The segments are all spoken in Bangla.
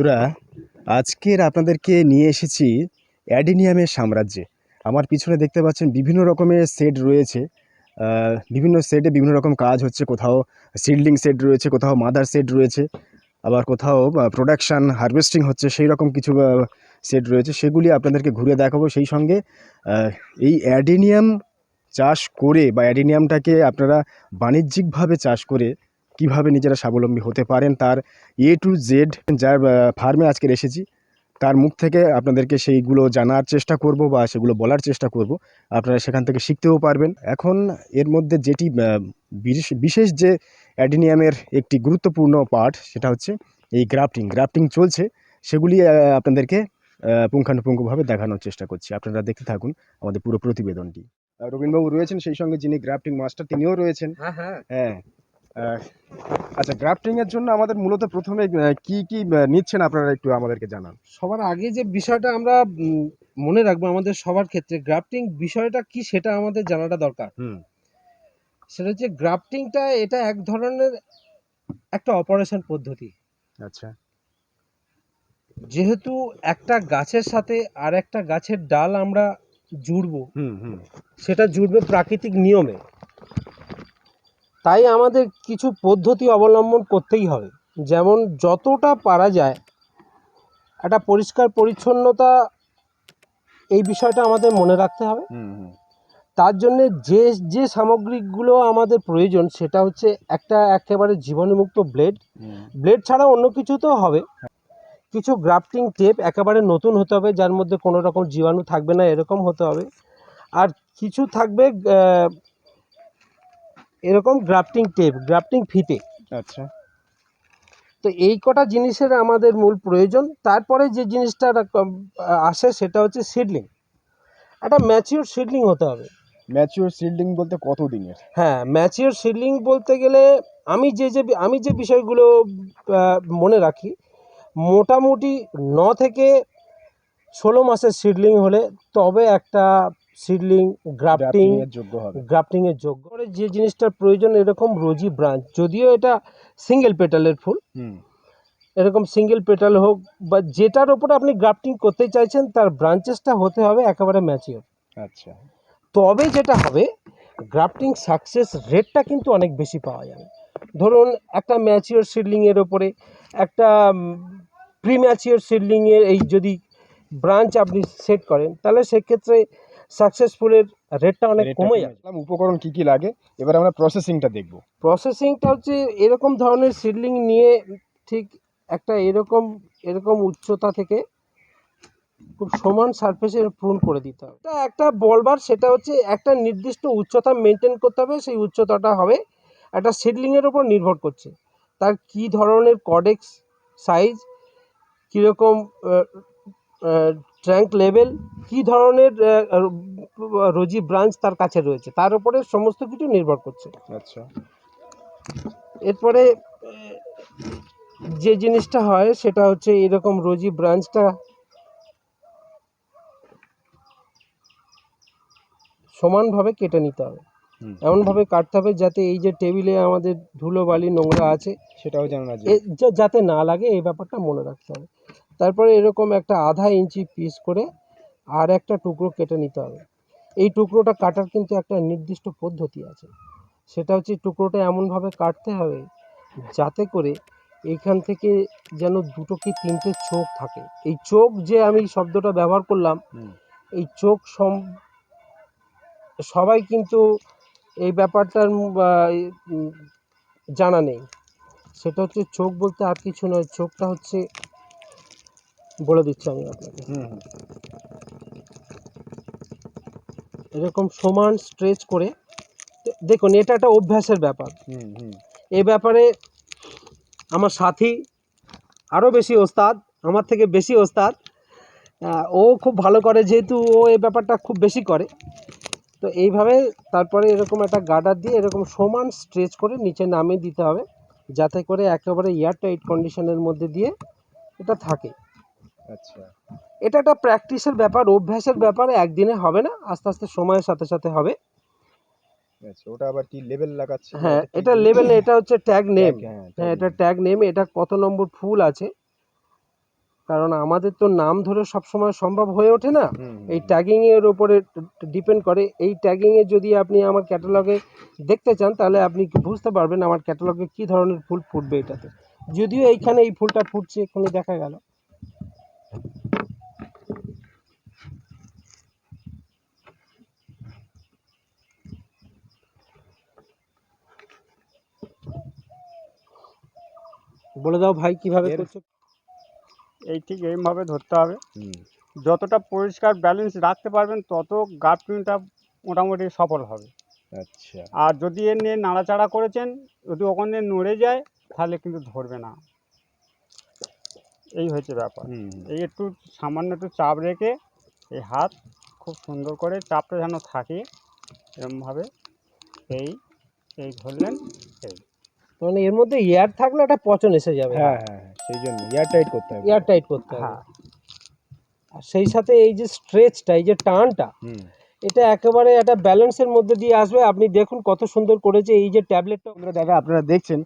বন্ধুরা, আজকের আপনাদেরকে নিয়ে এসেছি অ্যাডিনিয়ামের সাম্রাজ্যে। আমার পিছনে দেখতে পাচ্ছেন বিভিন্ন রকমের সেট রয়েছে। বিভিন্ন সেটে বিভিন্ন রকম কাজ হচ্ছে। কোথাও সিল্ডিং সেট রয়েছে, কোথাও মাদার সেট রয়েছে, আবার কোথাও প্রোডাকশান হারভেস্টিং হচ্ছে, সেই রকম কিছু সেট রয়েছে। সেগুলি আপনাদেরকে ঘুরে দেখাবো। সেই সঙ্গে এই অ্যাডিনিয়াম চাষ করে বা অ্যাডিনিয়ামটাকে আপনারা বাণিজ্যিকভাবে চাষ করে কীভাবে নিজেরা স্বাবলম্বী হতে পারেন তার এ টু জেড যার ফার্মে আজকের এসেছি তার মুখ থেকে আপনাদেরকে সেইগুলো জানার চেষ্টা করব বা সেগুলো বলার চেষ্টা করব। আপনারা সেখান থেকে শিখতেও পারবেন। এখন এর মধ্যে যেটি বিশেষ- যে অ্যাডিনিয়ামের একটি গুরুত্বপূর্ণ পার্ট সেটা হচ্ছে এই গ্রাফটিং। গ্রাফটিং চলছে সেগুলি আপনাদেরকে পুঙ্খানুপুঙ্খভাবে দেখানোর চেষ্টা করছি। আপনারা দেখতে থাকুন আমাদের পুরো প্রতিবেদনটি। রবীন্দ্রবাবু রয়েছেন সেই সঙ্গে যিনি গ্রাফটিং মাস্টার তিনিও রয়েছেন। হ্যাঁ হ্যাঁ। হ্যাঁ আচ্ছা গ্রাফটিং এর জন্য আমাদের মূলত প্রথমে কি কি নিচ্ছেন আপনারা একটু আমাদেরকে জানান? সবার আগে যে বিষয়টা আমরা মনে রাখব আমাদের সবার ক্ষেত্রে গ্রাফটিং বিষয়টা কি সেটা আমাদের জানাটা দরকার। হুম। সেটা হচ্ছে গ্রাফটিংটা এটা এক ধরনের একটা অপারেশন পদ্ধতি। আচ্ছা। যেহেতু একটা গাছের সাথে আর একটা গাছের ডাল আমরা জুড়বো সেটা জুড়বে প্রাকৃতিক নিয়মে। তাই আমাদের কিছু পদ্ধতি অবলম্বন করতেই হবে। যেমন যতটা পারা যায় একটা পরিষ্কার পরিচ্ছন্নতা এই বিষয়টা আমাদের মনে রাখতে হবে। তার জন্যে যে যে সামগ্রিকগুলো আমাদের প্রয়োজন সেটা হচ্ছে একটা একেবারে জীবাণুমুক্ত ব্লেড। ব্লেড ছাড়া অন্য কিছু তো হবে। কিছু গ্রাফটিং টেপ একেবারে নতুন হতে হবে যার মধ্যে কোনো রকম জীবাণু থাকবে না এরকম হতে হবে। আর কিছু থাকবে এরকম গ্রাফটিং টেপ গ্রাফটিং ফিতে। আচ্ছা। তো এই কটা জিনিসের আমাদের মূল প্রয়োজন। তারপরে যে জিনিসটা আসে সেটা হচ্ছে সিডলিং একটা ম্যাচিওর সিডলিং হতে হবে। ম্যাচিওর সিল্ডিং বলতে কত দিনের হ্যাঁ ম্যাচিওর সিডলিং বলতে গেলে আমি যে যে আমি যে বিষয়গুলো মনে রাখি মোটামুটি ন থেকে ষোলো মাসের সিডলিং হলে তবে একটা সিডলিং গ্রাফটিং গ্রাফটিং এর যোগ্য হবে। গ্রাফটিং এর যোগ্য। করে যে জিনিসটার প্রয়োজন এরকম রোজি ব্রাঞ্চ যদিও এটা সিঙ্গেল পেটালের ফুল এরকম সিঙ্গেল পেটাল হোক বা যেটার ওপরে আপনি গ্রাফটিং করতে চাইছেন তার ব্রাঞ্চেসটা হতে হবে একেবারে ম্যাচিওর আচ্ছা। তবে যেটা হবে গ্রাফটিং সাকসেস রেটটা কিন্তু অনেক বেশি পাওয়া যাবে। ধরুন একটা ম্যাচিওর সিডলিংয়ের ওপরে একটা প্রিম্যাচিওর সিডলিংয়ের এই যদি ব্রাঞ্চ আপনি সেট করেন তাহলে সেক্ষেত্রে সাকসেসফুলের রেটটা অনেক কমে যাবে। উপকরণ কি কি লাগে? এবার আমরা প্রসেসিংটা দেখব। প্রসেসিংটা হচ্ছে এরকম ধরনের সিডলিং নিয়ে ঠিক একটা এরকম এরকম উচ্চতা থেকে খুব সমান সারফেসে প্রুন করে দিতে হবে। এটা একটা বলবার সেটা হচ্ছে একটা নির্দিষ্ট উচ্চতা মেনটেন করতে হবে সেই উচ্চতাটা হবে একটা সিডলিংয়ের ওপর নির্ভর করছে। তার কি ধরনের কডেক্স সাইজ কীরকম ট্র্যাঙ্ক লেভেল কি ধরনের রোজি ব্রাঞ্চ তার কাছে রয়েছে তার উপরে সমস্ত কিছু নির্ভর করছে। আচ্ছা। এরপরে যে জিনিসটা হয় সেটা হচ্ছে এরকম রোজি ব্রাঞ্চটা সমানভাবে কেটে নিতে হবে। এমনভাবে কাটতে হবে যাতে এই যে টেবিলে আমাদের ধুলো বালি নোংরা আছে সেটাও জানা না এ যা- যাতে না লাগে এই ব্যাপারটা মনে রাখতে হবে। তারপরে এরকম একটা আধা ইঞ্চি পিস করে আর একটা টুকরো কেটে নিতে হবে। এই টুকরোটা কাটার কিন্তু একটা নির্দিষ্ট পদ্ধতি আছে। সেটা হচ্ছে টুকরোটা এমনভাবে কাটতে হবে যাতে করে এইখান থেকে যেন দুটো কি তিনটে চোখ থাকে। এই চোখ যে আমি শব্দটা ব্যবহার করলাম এই চোখ সম সবাই কিন্তু এই ব্যাপারটার জানা নেই। সেটা হচ্ছে চোখ বলতে আর কিছু নয় চোখটা হচ্ছে বলে দিচ্ছি আমি আপনাকে। এরকম সমান স্ট্রেচ করে দেখুন এটা একটা অভ্যাসের ব্যাপার। হুম হুম। এ ব্যাপারে আমার সাথী আরও বেশি ওস্তাদ আমার থেকে বেশি ওস্তাদ ও খুব ভালো করে যেহেতু ও এই ব্যাপারটা খুব বেশি করে তো এইভাবে তারপরে এরকম একটা গার্ডার দিয়ে এরকম সমান স্ট্রেচ করে নিচে নামিয়ে দিতে হবে যাতে করে একেবারে এয়ার টাইট কন্ডিশনের মধ্যে দিয়ে এটা থাকে। আচ্ছা। এটা একটা প্র্যাকটিসের ব্যাপার অভ্যাসের ব্যাপার একদিনে হবে না আস্তে আস্তে সময়ের সাথে সাথে হবে। আচ্ছা ওটা আবার কি লেভেল লাগাচ্ছে? হ্যাঁ এটা লেভেল এটা হচ্ছে ট্যাগ নেম হ্যাঁ, এটা ট্যাগ নেম এটা কত নম্বর ফুল আছে? কারণ আমাদের তো নাম ধরে সবসময় সম্ভব হয়ে ওঠে না। এই হুম। ট্যাগিংয়ের ওপরে ডিপেন্ড করে। এই ট্যাগিংয়ে যদি আপনি আমার ক্যাটালগে দেখতে চান তাহলে আপনি বুঝতে পারবেন আমার ক্যাটালগে কী ধরনের ফুল ফুটবে এটাতে। যদিও এইখানে এই ফুলটা ফুটছে এখানে দেখা গেল। বলে দাও ভাই কীভাবে করছ? এই ঠিক এইভাবে ধরতে হবে। যতটা পরিষ্কার ব্যালেন্স রাখতে পারবেন তত গার্ডপিনটা মোটামুটি সফল হবে। আচ্ছা। আর যদি এর নিয়ে নাড়াচাড়া করেছেন যদি ওখানে নড়ে যায় তাহলে কিন্তু ধরবে না। এই হয়েছে ব্যাপার। এই একটু সামান্য একটু চাপ রেখে এই হাত খুব সুন্দর করে চাপটা যেন থাকে এরমভাবে এই এই ধরলেন এই। মানে এর মধ্যে এয়ার থাকলে একটা পচন এসে যাবে। হ্যাঁ হ্যাঁ হ্যাঁ, সেই জন্য এয়ার টাইট করতে হবে। এয়ার টাইট করতে হবে। হ্যাঁ। আর সেই সাথে এই যে স্ট্রেচটা এই যে টানটা হুম। এটা একেবারে একটা ব্যালেন্সের মধ্যে দিয়ে আসবে। আপনি দেখুন কত সুন্দর করেছে এই যে ট্যাবলেটটা বন্ধুরা দাদা আপনারা দেখছেন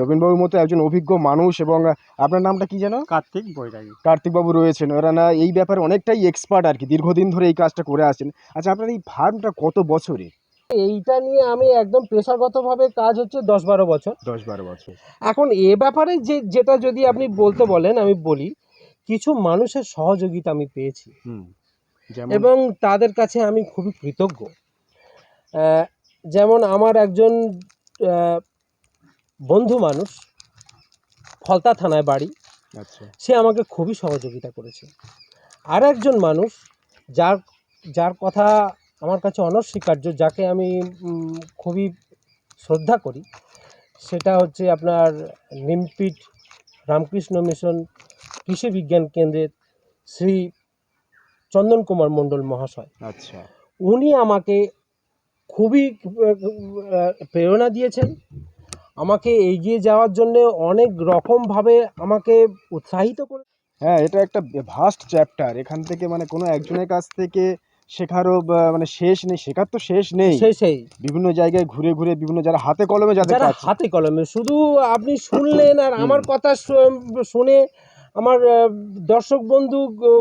রবীন্দ্রবাবুর মতো একজন অভিজ্ঞ মানুষ এবং আপনার নামটা কি যেন? কার্তিক বৈরাগী। কার্তিকবাবু রয়েছেন। ওরা না এই ব্যাপারে অনেকটাই এক্সপার্ট আর কি দীর্ঘদিন ধরে এই কাজটা করে আসছেন। আচ্ছা আপনার এই ফার্মটা কত বছরের? এইটা নিয়ে আমি একদম পেশাগতভাবে কাজ হচ্ছে দশ বারো বছর। দশ বারো বছর। এখন এ ব্যাপারে যে যেটা যদি আপনি বলতে বলেন আমি বলি কিছু মানুষের সহযোগিতা আমি পেয়েছি। এবং তাদের কাছে আমি খুবই কৃতজ্ঞ। যেমন আমার একজন বন্ধু মানুষ ফলতা থানায় বাড়ি আচ্ছা। সে আমাকে খুবই সহযোগিতা করেছে। আর একজন মানুষ যার যার কথা আমার কাছে অনস্বীকার্য যাকে আমি খুবই শ্রদ্ধা করি সেটা হচ্ছে আপনার নিমপিট রামকৃষ্ণ মিশন কৃষি বিজ্ঞান কেন্দ্রের শ্রী চন্দন কুমার মণ্ডল মহাশয়। আচ্ছা। উনি আমাকে খুবই প্রেরণা দিয়েছেন। আমাকে এগিয়ে যাওয়ার জন্য অনেক রকমভাবে আমাকে উৎসাহিত করে হ্যাঁ এটা একটা ভাস্ট চ্যাপ্টার এখান থেকে মানে কোনো একজনের কাছ থেকে শেখারও মানে শেষ নেই শেখার তো শেষ নেই। সেই সেই বিভিন্ন জায়গায় ঘুরে ঘুরে বিভিন্ন যারা হাতে কলমে যাদের হাতে কলমে শুধু আপনি শুনলেন আর আমার কথা শুনে আমার দর্শক বন্ধু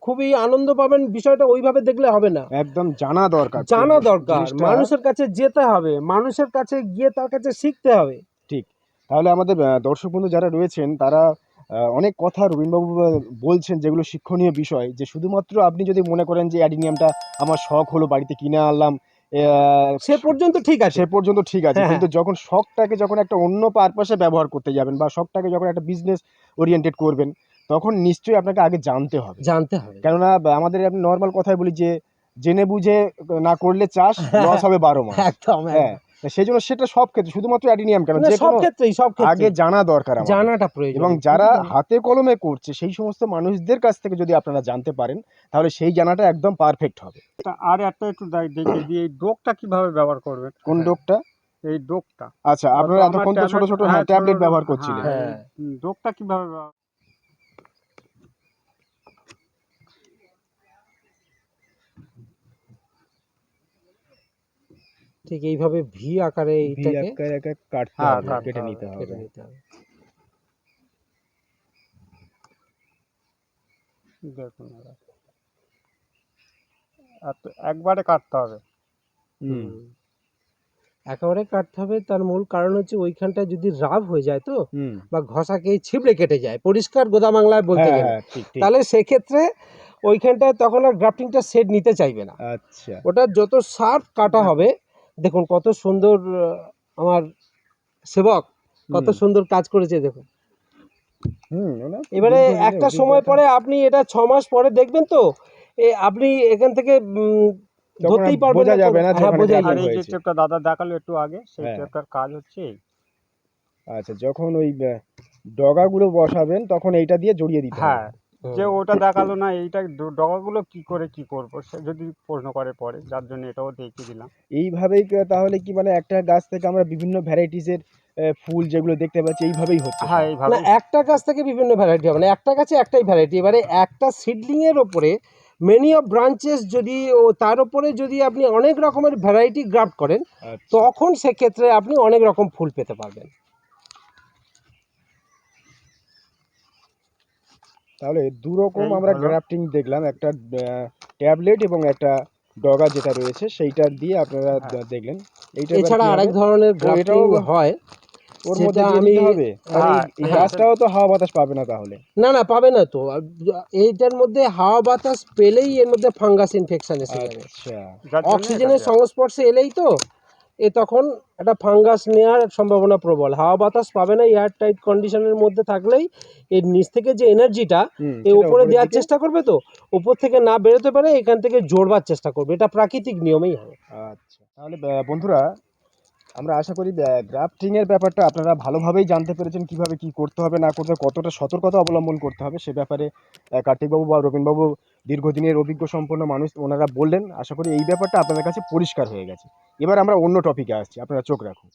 খুবই আনন্দ পাবেন। বিষয়টা ওইভাবে দেখলে হবে না। একদম জানা দরকার জানা দরকার। মানুষের কাছে যেতে হবে। মানুষের কাছে গিয়ে তার কাছে শিখতে হবে। ঠিক। তাহলে আমাদের দর্শক বন্ধু যারা রয়েছেন তারা অনেক কথা রবীন্দ্রবাবু বলছেন যেগুলো শিক্ষণীয় বিষয়। যে শুধুমাত্র আপনি যদি মনে করেন যে অ্যাডিনিয়ামটা আমার শখ হলো বাড়িতে কিনে আনলাম সে পর্যন্ত ঠিক আছে। সে পর্যন্ত ঠিক আছে। হ্যাঁ, কিন্তু যখন শখটাকে যখন একটা অন্য পারপাসে ব্যবহার করতে যাবেন বা শখটাকে যখন একটা বিজনেস ওরিয়েন্টেড করবেন তখন নিশ্চয়ই আপনাকে আগে জানতে হবে। জানতে হবে। কেননা আমাদের আপনি নর্মাল কথাই বলি যে জেনে বুঝে না করলে চাষ লস হবে বারো মাস। একদম হ্যাঁ সেই জন্য সেটা সব ক্ষেত্রে শুধুমাত্র অ্যাডিনিয়াম কেন যে সব ক্ষেত্রেই সব আগে জানা দরকার আমাদের। জানাটা প্রয়োজন। এবং যারা হাতে কলমে করছে সেই সমস্ত মানুষদের কাছ থেকে যদি আপনারা জানতে পারেন তাহলে সেই জানাটা একদম পারফেক্ট হবে। আর একটা একটু দেখ- দিই এই ডোকটা কীভাবে ব্যবহার করবেন? কোন হ্যাঁ, ডোকটা? এই ডোকটা। আচ্ছা আপনারা এতক্ষণ তো ছোট ছোট হ্যাঁ, হ্যাঁ ট্যাবলেট ব্যবহার করছিলেন। হ্যাঁ। ডোকটা কীভাবে ঠিক এইভাবে ভি আকারে এইটাকে কাটতে হ্যাঁ, হবে কেটে নিতে হবে। কেটে নিতে হবে। দেখুন একবারে কাটতে হবে। হুম। একেবারে কাটতে হবে তার মূল কারণ হচ্ছে ওইখানটা যদি রাব হয়ে যায় তো বা ঘষাকে ছিবড়ে কেটে যায় পরিষ্কার গোদা বাংলায় বলতে হ্যাঁ গেলে। হ্যাঁ তাহলে সেক্ষেত্রে ওইখানটায় তখন আর গ্রাফটিংটা সেট নিতে চাইবে না। আচ্ছা। ওটা যত শার্প কাটা হবে দেখুন কত সুন্দর আমার সেবক কত সুন্দর কাজ করেছে দেখুন। এবারে একটা সময় পরে আপনি এটা ছ মাস পরে দেখবেন তো এ আপনি এখান থেকে ধরতেই পারবেন বোঝা যাবে না হ্যাঁ যখন বোঝা যাবে। এই যে টেপটা দাদা দেখাল একটু আগে সেই হ্যাঁ। টেপটার কাজ হচ্ছে আচ্ছা যখন ওই ডগাগুলো বসাবেন তখন এইটা দিয়ে জড়িয়ে দিতে হ্যাঁ হবে যে ওটা দেখাল না এইটা ডগাগুলো কি করে কি করব? সে যদি প্রশ্ন করে পরে যার জন্য এটাও দেখিয়ে দিলাম। এইভাবেই তাহলে কি মানে একটা গাছ থেকে আমরা বিভিন্ন ভ্যারাইটিসের ফুল যেগুলো দেখতে পাচ্ছি এইভাবেই হচ্ছে। হ্যাঁ এইভাবে একটা গাছ থেকে বিভিন্ন ভ্যারাইটি হবে না একটা গাছে একটাই ভ্যারাইটি এবারে একটা সিডলিং এর ওপরে মেনি অফ ব্রাঞ্চেস যদি ও তার উপরে যদি আপনি অনেক রকমের ভ্যারাইটি গ্রাফট করেন আচ্ছা। তখন সেক্ষেত্রে আপনি অনেক রকম ফুল পেতে পারবেন। তাহলে দু রকম আমরা গ্রাফটিং দেখলাম একটা ট্যাবলেট এবং একটা ডগা যেটা রয়েছে সেইটা দিয়ে আপনারা হ্যাঁ। দেখলেন। এইটা এছাড়া আরেক ধরনের গ্রাফটিং হয় ওর মধ্যে আমি- হবে? হ্যাঁ, এই হ্যাঁ। গাছটাও তো হাওয়া বাতাস পাবে না তাহলে। না না পাবে না তো। এইটার মধ্যে হাওয়া বাতাস পেলেই এর মধ্যে ফাঙ্গাস ইনফেকশন এসে যাবে। আচ্ছা। অক্সিজেনের সংস্পর্শে এলেই তো এ তখন একটা ফাঙ্গাস নেওয়ার সম্ভাবনা প্রবল। হাওয়া বাতাস পাবে না এয়ার টাইট কন্ডিশনের মধ্যে থাকলেই এর নিচ থেকে যে এনার্জিটা এ উপরে দেওয়ার চেষ্টা করবে তো? উপর থেকে না বেরোতে পারে এখান থেকে জোরবার চেষ্টা করবে। এটা প্রাকৃতিক নিয়মেই হয়। আচ্ছা। তাহলে বন্ধুরা আমরা আশা করি গ্রাফটিংয়ের ব্যাপারটা আপনারা ভালোভাবেই জানতে পেরেছেন কীভাবে কি করতে হবে, না করতে কতটা সতর্কতা অবলম্বন করতে হবে, সে ব্যাপারে কার্তিকবাবু বা রবীন্দ্রবাবু দীর্ঘদিনের অভিজ্ঞ সম্পন্ন মানুষ ওনারা বললেন। আশা করি এই ব্যাপারটা আপনাদের কাছে পরিষ্কার হয়ে গেছে। এবার আমরা অন্য টপিকে আসছি, আপনারা চোখ রাখুন।